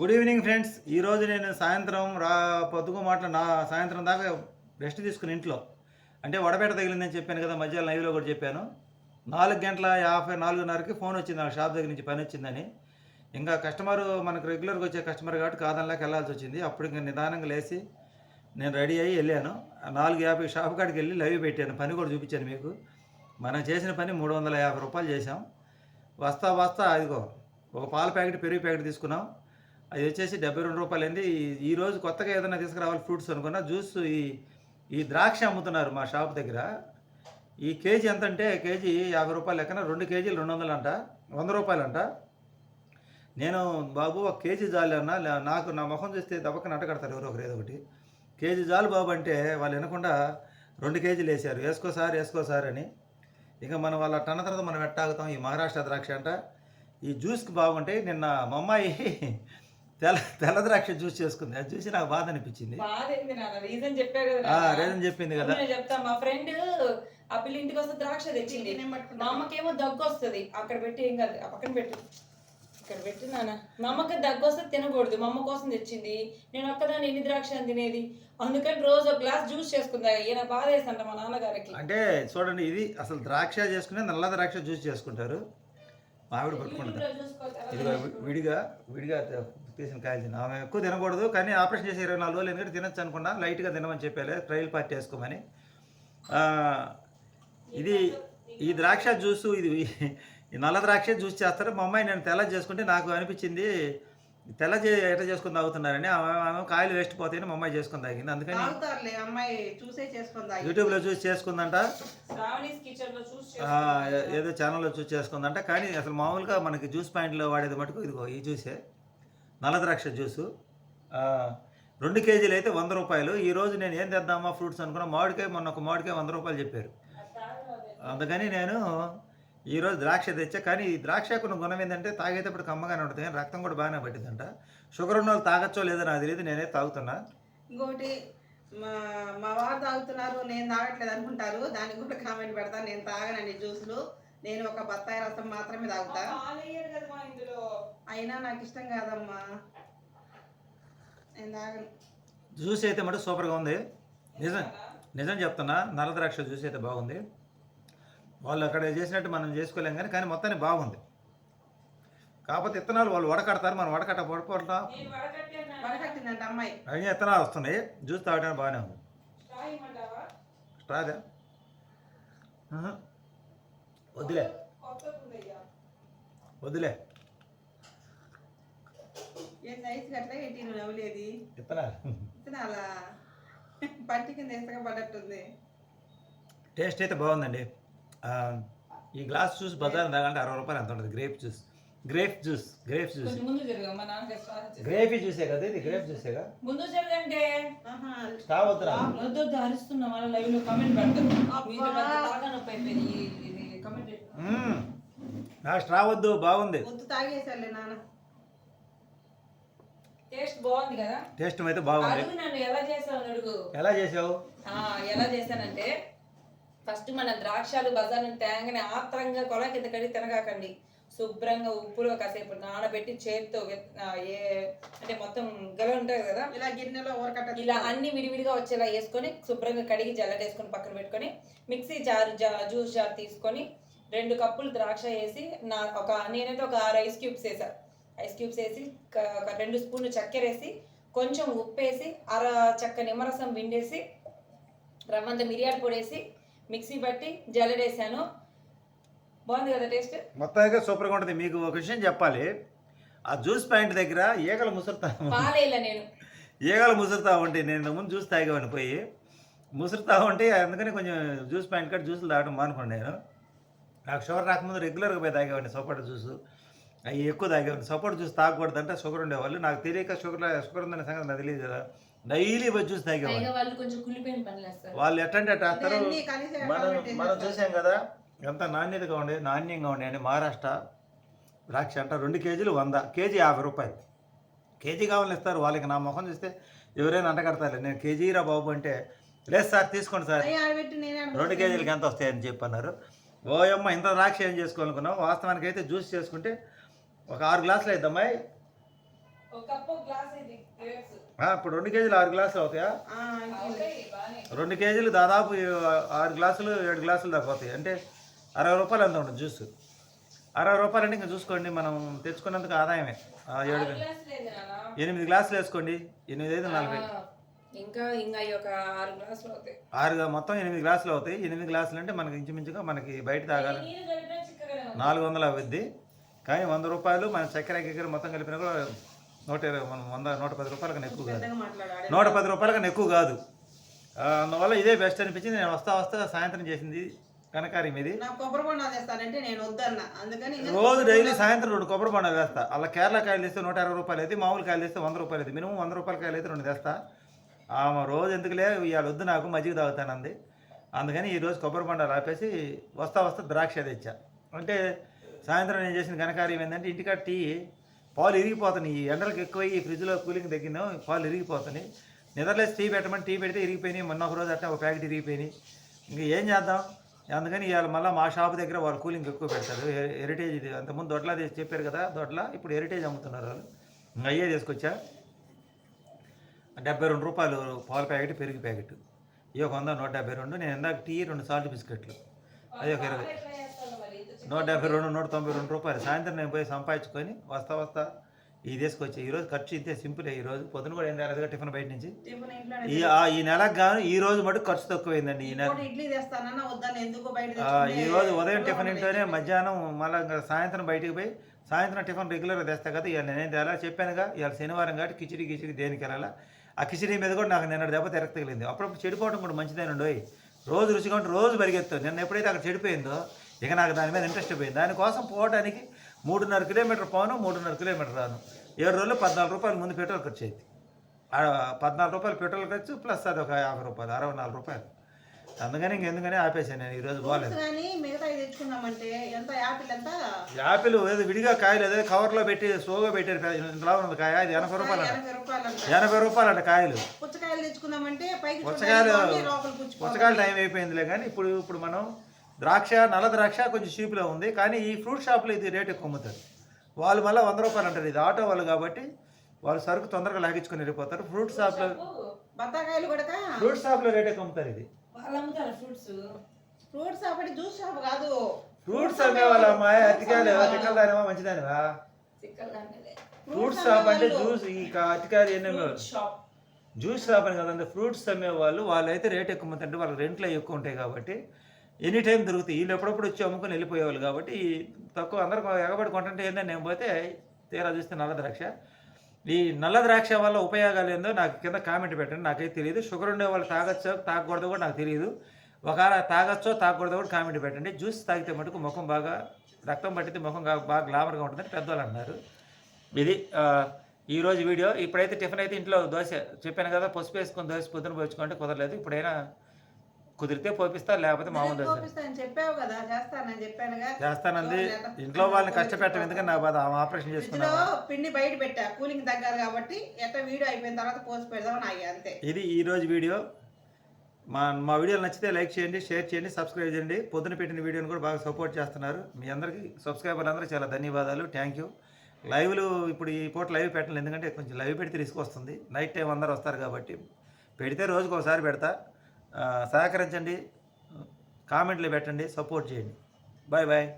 Good evening friends ఈరోజు నేను సాయంత్రం రా పొద్దుగో మాటలు నా సాయంత్రం దాకా రెస్ట్ తీసుకుని ఇంట్లో. అంటే వడపేట తగిలిందని చెప్పాను కదా మధ్యాహ్నం లైవ్లో కూడా చెప్పాను. నాలుగు గంటల యాభై నాలుగున్నరకి ఫోన్ వచ్చింది నాకు షాప్ దగ్గర నుంచి పని వచ్చిందని. ఇంకా కస్టమర్ మనకు రెగ్యులర్గా వచ్చే కస్టమర్ కాబట్టి కాదనలాకి వెళ్ళాల్సి వచ్చింది. అప్పుడు ఇంకా నిదానంగా లేచి నేను రెడీ అయ్యి వెళ్ళాను. ఆ నాలుగు యాభై షాప్ కాడికి వెళ్ళి లైవ్ పెట్టాను. పని కూడా చూపించాను మీకు. మనం చేసిన పని మూడు వందల యాభై రూపాయలు చేసాం వస్తా వస్తా అదిగో ఒక పాల ప్యాకెట్ పెరుగు ప్యాకెట్ తీసుకున్నాం. అది వచ్చేసి డెబ్బై రెండు రూపాయలు అయింది ఈ- రోజు కొత్తగా ఏదైనా తీసుకురావాలి ఫ్రూట్స్ అనుకున్నా జ్యూస్ ఈ ఈ ద్రాక్ష అమ్ముతున్నారు మా షాప్ దగ్గర. ఈ కేజీ ఎంత అంటే కేజీ యాభై రూపాయలు లెక్కన రెండు కేజీలు రెండు వందలు అంట వంద రూపాయలు అంట నేను బాబు ఒక కేజీ జాలి అన్న నాకు నా ముఖం చూస్తే దెబ్బకి నటకడతారు ఎవరో ఒకరు ఏదో ఒకటి. కేజీ జాలు బాబు అంటే వాళ్ళు వినకుండా రెండు కేజీలు వేసారు వేసుకో సార్ వేసుకో సార్ అని. ఇక మనం వాళ్ళ టన్న తర్వాత మనం ఎట్టాగుతాం ఈ మహారాష్ట్ర ద్రాక్ష అంట. ఈ జ్యూస్కి బాగుంటాయి నిన్న మా అమ్మాయి తెల్ల తెల్ల ద్రాక్ష జ్యూస్ చేసుకుంది. అది చూసి నాకు బాధ అనిపించింది. బాధ ఏంది నాన్న. రీజన్ చెప్పా కదా. రీజన్ చెప్పింది కదా. నేను చెప్తా మా ఫ్రెండ్ ఆ పిల్ల ఇంటికి వస్తే ద్రాక్ష తెచ్చింది. మా అమ్మకేమో దగ్గు వస్తుంది. అక్కడ పెట్టి ఏం కాదు పక్కన పెట్టు. ఇక్కడ పెట్టి నాన్న. మా అమ్మకి దగ్గు వస్తే తినకూడదు. మా అమ్మ కోసం తెచ్చింది. నేను ఒక్కదాన్ని ఎన్ని ద్రాక్ష అని తినేది? అందుకని రోజు ఒక గ్లాస్ జ్యూస్ చేసుకుందా? ఈయన బాధ వేసంట మా నాన్నగారికి. అంటే చూడండి ఇది అసలు ద్రాక్ష చేసుకునే నల్ల ద్రాక్ష జ్యూస్ చేసుకుంటారు. మామిడి వి- విడిగా విడిగా తీసిన కాయలు తిన్నా. ఆమె ఎక్కువ తినకూడదు కానీ ఆపరేషన్ చేసి ఇరవై నాలుగు రోజులు ఎందుకంటే తినొచ్చు అనుకున్నా. లైట్గా తినమని చెప్పారు ట్రయల్ పార్టీ వేసుకోమని. ఆ, ఇది ఈ ద్రాక్ష జ్యూస్ ఇది ఈ నల్ల ద్రాక్ష జ్యూస్ చేస్తారు. మా అమ్మాయి నేను తెల్ల చేసుకుంటే నాకు అనిపించింది తెల్ల చే ఎట్లా చేసుకుని తాగుతున్నారని. ఆమె ఆమె కాయలు వేస్ట్ పోతాయని మా అమ్మాయి చేసుకుని తాగింది. అందుకని అమ్మాయి చూసే చేసుకుందా యూట్యూబ్లో చూసి చేసుకుందంట. శ్రావణీస్ కిచెన్లో చూసి ఆ, ఏ- ఏదో ఛానల్లో చూసి చేసుకుందంట. కానీ అసలు మామూలుగా మనకి జ్యూస్ పాయింట్లో వాడేది మటుకు ఇదిగో ఈ జ్యూసే. నల్ల ద్రాక్ష జ్యూసు. ఆ, రెండు కేజీలు అయితే వంద రూపాయలు. ఈ రోజు నేను ఏం తెద్దామా ఫ్రూట్స్ అనుకున్నా మామిడికాయ మొన్న ఒక మామిడికాయ వంద రూపాయలు చెప్పారు. అందుకని నేను ఈరోజు ద్రాక్ష తెచ్చా. కానీ ఈ ద్రాక్ష కొన్ని గుణం ఏంటంటే తాగేటప్పుడు కమ్మగానే ఉంటుంది. కానీ రక్తం కూడా బాగానే పట్టిందంట. షుగర్ ఉన్న వాళ్ళు తాగచ్చో లేదో నాకు తెలియదు. నేనే తాగుతున్నా. ఇంకోటి మా మా వారు తాగుతున్నారు నేను తాగట్లేదు అనుకుంటారు. దానికి కూడా కామెంట్ పెడతాను నేను తాగనండి జ్యూస్లు. నేను ఒక బత్తాయి రసం మాత్రమే తాగుతా పాలయ్యారు కదా మా ఇందులో అయినా నాకు ఇష్టం కాదమ్మా. నేను తాగను. జ్యూస్ అయితే మటు సూపర్గా ఉంది. నిజం నిజం చెప్తున్నా నల్ల ద్రాక్ష జ్యూస్ అయితే బాగుంది. వాళ్ళు అక్కడ చేసినట్టు మనం చేసుకోలేం కానీ కానీ మొత్తానికి బాగుంది. కాకపోతే ఇత్తనాలు వాళ్ళు వడకడతారు మనం వడకట్ట పడిపోవటం నేను వడకట్టాను నాన్న. వడకట్టిందంట అమ్మాయి. అవి ఇత్తనాలు వస్తున్నాయి. జ్యూస్ తాగడానికి బాగానే ఉంది? స్ట్రాదే. వద్దులే. వద్దులే. ఏం నైస్ అట్లా ఏంటి? నువ్వు నవ్వులేది ఇత్తనాలు? అలా పంటి కింద టేస్ట్ అయితే బాగుందండి. ఆ, ఈ గ్లాస్ జ్యూస్ బజార్ తాగంటే అరవై రూపాయలు ఎంత ఉంటుంది? Grape juice. Grape juice grape juice. గ్రేపీ జ్యూసే కదా ఇది? గ్రేప్ జ్యూసేగా ముందు జరగంటే స్టావ్ వద్దురా వద్దు వద్దు అరుస్తున్నా వాళ్ళ లైవ్లో కామెంట్. నాకు స్ట్రా వద్దు బాగుంది. తాగేసారులే నాన్న. టేస్ట్ బాగుంది కదా? టేస్ట్ అయితే బాగుంది. అడుగు నన్ను ఎలా చేసావు అడుగు. ఎలా చేసావు? ఆ, ఎలా చేశానంటే ఫస్ట్ మన ద్రాక్షాలు బజార్ నుంచి తేంగానే ఆత్రంగా కొల కింద కడిగి తినగాకండి. శుభ్రంగా ఉప్పులో కాసేపు నానబెట్టి చేతితో ఏ అంటే మొత్తం గల ఉంటుంది కదా? ఇలా గిన్నెలో ఊరకట్ట ఇలా అన్ని విడివిడిగా వచ్చేలా వేసుకొని శుభ్రంగా కడిగి జల్లడేసుకొని పక్కన పెట్టుకొని మిక్సీ జార్ జా జ్యూస్ జార్ తీసుకొని రెండు కప్పులు ద్రాక్ష వేసి నా ఒక నేనైతే ఒక ఆరు ఐస్ క్యూబ్స్ వేసా. ఐస్ క్యూబ్స్ వేసి ఒక రెండు స్పూన్లు చక్కెర వేసి కొంచెం ఉప్పు వేసి అర చెక్క నిమ్మరసం పిండేసి రవ్వంత మిరియాల పొడి వేసి మిక్సీ పట్టి జల్లడేసాను బాగుంది కదా టేస్ట్? మొత్తానికి సూపర్గా ఉంటుంది. మీకు ఒక విషయం చెప్పాలి. ఆ జ్యూస్ పాయింట్ దగ్గర ఈగలు ముసురుతా పాలేలా నేను. ఈగలు ముసురుతా ఉంటే నేను ముందు జ్యూస్ తాగేవాడిని పోయి. ముసురుతా ఉంటే అందుకని కొంచెం జ్యూస్ పాయింట్ కాడ జ్యూసులు తాగడం మానుకోండి నేను. నాకు షుగర్ రాకముందు రెగ్యులర్గా పోయి తాగేవాడిని సపోటా జ్యూస్. అవి ఎక్కువ తాగేవాడిని. సపోటా జ్యూస్ తాగకూడదంటే షుగర్ ఉండేవాళ్ళు. నాకు తెలియక షుగర్ షుగర్ ఉందనే సంగతి నాకు తెలియదు కదా. డైలీ పోయి జ్యూస్ తాగేవాడిని. పైగా వాళ్ళు ఎట్టంటే అట్ట వేస్తారు మనం మనం చూసాం కదా ఎంత నాణ్యతగా ఉండే నాణ్యంగా ఉండే అని మహారాష్ట్ర. ద్రాక్ష అంట రెండు కేజీలు వంద కేజీ యాభై రూపాయలు. కేజీ కావాలని ఇస్తారు. వాళ్ళకి నా ముఖం చూస్తే ఎవరైనా అంటగడతారు నేను కేజీ రా బాబు అంటే లేదు సార్ తీసుకోండి సార్. రెండు కేజీలకి ఎంత వస్తాయని చెప్పి అన్నారు ఓయమ్మ ఇంత ద్రాక్ష ఏం చేసుకోవాలనుకున్నాం వాస్తవానికి అయితే జ్యూస్ చేసుకుంటే ఒక ఆరు గ్లాసులు అయిద్దమ్మాయి ఒక కప్పు గ్లాస్ ఇది grapes. ఆ, ఇప్పుడు రెండు కేజీలు ఆరు గ్లాసులు అవుతాయా. రెండు కేజీలు దాదాపు ఆరు గ్లాసులు ఏడు గ్లాసులు దాకా అవుతాయి. అంటే అరవై రూపాయలు ఎంత ఉంటుంది జ్యూస్. అరవై రూపాయలు అంటే ఇంకా చూసుకోండి మనం తెచ్చుకున్నందుకు ఆదాయమే. ఆ, ఏడు? ఎనిమిది గ్లాసులు వేసుకోండి. ఎనిమిది ఐదు నలభై. ఆ, ఇంకా ఇంకా ఈ ఒక ఆరు గ్లాసులు అవుతాయి. ఆరు మొత్తం ఎనిమిది గ్లాసులు అవుతాయి. ఎనిమిది గ్లాసులు అంటే మనకి ఇంచుమించుగా మనకి బయట తాగాలి. నాలుగు వందలు అవుద్ది. కానీ వంద రూపాయలు మన చక్కెర గిక్కెర మొత్తం కలిపినా కూడా నూట ఇరవై మన వంద నూట పది రూపాయల కన్నా ఎక్కువ కాదు. నూట పది రూపాయల కన్నా ఎక్కువ కాదు. అందువల్ల ఇదే బెస్ట్ అనిపించింది. నేను వస్తా వస్తా సాయంత్రం చేసింది కనకార్యం ఇది అందుకని ఇంకా రోజు డైలీ సాయంత్రం రెండు కొబ్బరి బొండాలు వేస్తా. అలా కేరళ కాయలు తెస్తే నూట ఇరవై రూపాయలు అయితే మామూలు కాయలు తెస్తే వంద రూపాయలు అయితే మినిమం వంద రూపాయల కాయలు అయితే రెండు తెస్తా. ఆమె రోజు ఎందుకులే ఇవాళ వద్దు నాకు మజ్జిగ తాగుతానంది. అందుకని ఈ రోజు కొబ్బరి బొండాలు ఆపేసి వస్తా వస్తా ద్రాక్ష తెచ్చా. అంటే సాయంత్రం నేను చేసిన ఘనకార్యం ఏంటంటే ఇంటికాడ టీ పాలు ఇరిగిపోతున్నాయి. ఈ ఎండలకు ఎక్కువ ఈ ఫ్రిడ్జ్లో కూలింగ్ తగ్గిందో పాలు ఇరిగిపోతున్నాయి. నిద్రలేసి టీ పెట్టమని టీ పెడితే ఇరిగిపోయినాయి. మొన్న ఒక రోజు అట్లా ఒక ప్యాకెట్ ఇరిగిపోయినాయి. ఇంక ఏం చేద్దాం? అందుకని ఇవాళ మళ్ళీ మా షాప్ దగ్గర వాళ్ళు కూలింగ్ ఎక్కువ పెడతారు. హెరిటేజ్ ఇది. అంతకుముందు దొడ్లా తీసి చెప్పారు కదా దొడ్లా. ఇప్పుడు హెరిటేజ్ అమ్ముతున్నారు వాళ్ళు. ఇంక అయ్యే తీసుకొచ్చా? డెబ్బై రెండు రూపాయలు పాల ప్యాకెట్ పెరుగు ప్యాకెట్. ఈ ఒక వంద నూట డెబ్బై రెండు. నేను ఇందాక టీ రెండు సాల్ట్ బిస్కెట్లు. అది ఒక ఇరవై ఎట్లా చేస్తావు మరి? ఇంత చిక్క- నూట డెబ్బై రెండు నూట తొంభై రెండు రూపాయలు. సాయంత్రం నేను పోయి సంపాదించుకొని వస్తా వస్తా ఇది తీసుకొచ్చి ఈరోజు ఖర్చు ఇంతే సింపులే ఈరోజు పొద్దున కూడా ఏం రాలేదుగా టిఫిన్ బయట నుంచి. ఈ ఈ నెలకు గాను ఈ రోజు మటుకు ఖర్చు తక్కువైందండి ఈ నెల. ఈ రోజు ఉదయం టిఫిన్ ఇంట్లోనే మధ్యాహ్నం మళ్ళీ సాయంత్రం బయటికి పోయి సాయంత్రం టిఫిన్ రెగ్యులర్గా తెస్తా కదా ఇవాళ నేనేం తేలా చెప్పానుగా ఇవాళ శనివారం కాబట్టి కిచిడి కిచిడి దేనికి వెళ్ళాలా? ఆ కిచిడి మీద కూడా నాకు నిన్న దెబ్బ తెరక తగిలింది. అప్పుడప్పుడు చెడిపోవడం కూడా మంచిదేనండి రోజు రుచిగా ఉంటే రోజు పరిగెత్తాను నిన్న ఎప్పుడైతే అక్కడ చెడిపోయిందో ఇక నాకు దాని మీద ఇంట్రెస్ట్ పోయింది. దానికోసం పోవడానికి మూడున్నర కిలోమీటర్ పోను మూడున్నర కిలోమీటర్ రాను. ఏడు రోజులు పద్నాలుగు రూపాయలు ముందు పెట్రోల్ ఖర్చు అయింది. ఆ పద్నాలుగు రూపాయలు పెట్రోల్ ఖర్చు ప్లస్ అది ఒక యాభై రూపాయలు అరవై నాలుగు రూపాయలు. అందుకని ఇంకెందుకని ఆపేసాను నేను ఈరోజు ఎంత? యాపిల్ ఏదో విడిగా కాయలు ఏదో కవర్లో పెట్టి స్లోగా పెట్టారు. ఇంతలా ఉన్నది కాయ అది ఎనభై రూపాయలు అంట ఎనభై రూపాయలు అంట కాయలు. పుచ్చకాయలు పుచ్చకాయలు టైం అయిపోయిందిలే కానీ ఇప్పుడు ఇప్పుడు మనం ద్రాక్ష నల్ల ద్రాక్ష కొంచెం చీప్లో ఉంది కానీ ఈ ఫ్రూట్ షాప్లో ఇది రేట్ ఎక్కువ అమ్ముతారు. వాళ్ళు మళ్ళీ వంద రూపాయలు అంటారు ఇది ఆటో వాళ్ళు కాబట్టి వాళ్ళు సరుకు తొందరగా లాగించుకొని వెళ్ళిపోతారు. ఫ్రూట్ షాప్లో బత్తాకాయలు కూడా ఫ్రూట్ షాప్లో రేట్ ఎక్కువ అమ్ముతారు ఇది. వాళ్ళు అమ్ముతారు ఫ్రూట్స్? ఫ్రూట్స్ అప్పటి జ్యూస్ షాప్ కాదు. ఫ్రూట్స్ అమ్మే వాళ్ళ అమ్మాయి దానివా మంచిదానివా? చిక్కలు దానిదే. ఫ్రూట్స్ షాప్ అంటే జ్యూస్ ఈ అరటికాయలు ఎన్ని ఫ్రూట్ షాప్. జ్యూస్ షాప్ అని కదండి ఫ్రూట్స్ అమ్మే వాళ్ళు వాళ్ళైతే రేట్ ఎక్కువ అమ్ముతుంటే వాళ్ళకి రెంట్లు ఎక్కువ ఉంటాయి కాబట్టి ఎనీ టైం దొరుకుతాయి. వీళ్ళు ఎప్పుడప్పుడు వచ్చి అమ్ముకొని వెళ్ళిపోయేవాళ్ళు కాబట్టి తక్కువ అందరూ ఎగబడి కొంటుంటే ఏంటంటే నేను పోతే తీరా చూస్తే నల్ల ద్రాక్ష. ఈ నల్ల ద్రాక్ష వల్ల ఉపయోగాలు ఏందో నాకు కింద కామెంట్ పెట్టండి. నాకైతే తెలియదు షుగర్ ఉండే వాళ్ళు తాగొచ్చో తాగకూడదు కూడా నాకు తెలియదు ఒకవేళ తాగొచ్చో తాగకూడదు కూడా కామెంట్ పెట్టండి. జ్యూస్ తాగితే మటుకు ముఖం బాగా రక్తం పట్టితే ముఖం బాగా గ్లామర్గా ఉంటుందని పెద్దవాళ్ళు అన్నారు ఇది ఈరోజు వీడియో. ఇప్పుడైతే టిఫిన్ అయితే ఇంట్లో దోశ చెప్పాను కదా పసుపు వేసుకొని దోశ పొద్దున పోయించుకుంటే కుదరలేదు. ఇప్పుడైనా కుదిరితే పోపిస్తా లేకపోతే మామూలు దోశ చూపిస్తాను చెప్పావు కదా చేస్తానని చెప్పానుగా చేస్తానంది. ఇంట్లో వాళ్ళని కష్టపెట్టడం ఎందుకంటే నా బాధ? ఆమె ఆపరేషన్ చేసుకున్నాను పిండి బయట పెట్టా. కూలింగ్ తగ్గాలి కాబట్టి ఎట్లా వీడియో అయిపోయిన తర్వాత పోస్ట్ పెడదామని ఆగి అంతే. ఇది ఈరోజు వీడియో. మా మా వీడియోలు నచ్చితే లైక్ చేయండి షేర్ చేయండి సబ్స్క్రైబ్ చేయండి. పొద్దున పెట్టిన వీడియోని కూడా బాగా సపోర్ట్ చేస్తున్నారు. మీ అందరికీ సబ్స్క్రైబర్లు అందరూ చాలా ధన్యవాదాలు. థ్యాంక్ యూ లైవ్లు ఇప్పుడు ఈ పూట లైవ్ పెట్టలేదు. ఎందుకంటే కొంచెం లైవ్ పెడితే రిస్క్ వస్తుంది. నైట్ టైం అందరూ వస్తారు కాబట్టి. పెడితే రోజుకు ఒకసారి పెడతా. సహకరించండి. కామెంట్లు పెట్టండి. సపోర్ట్ చేయండి. Bye bye.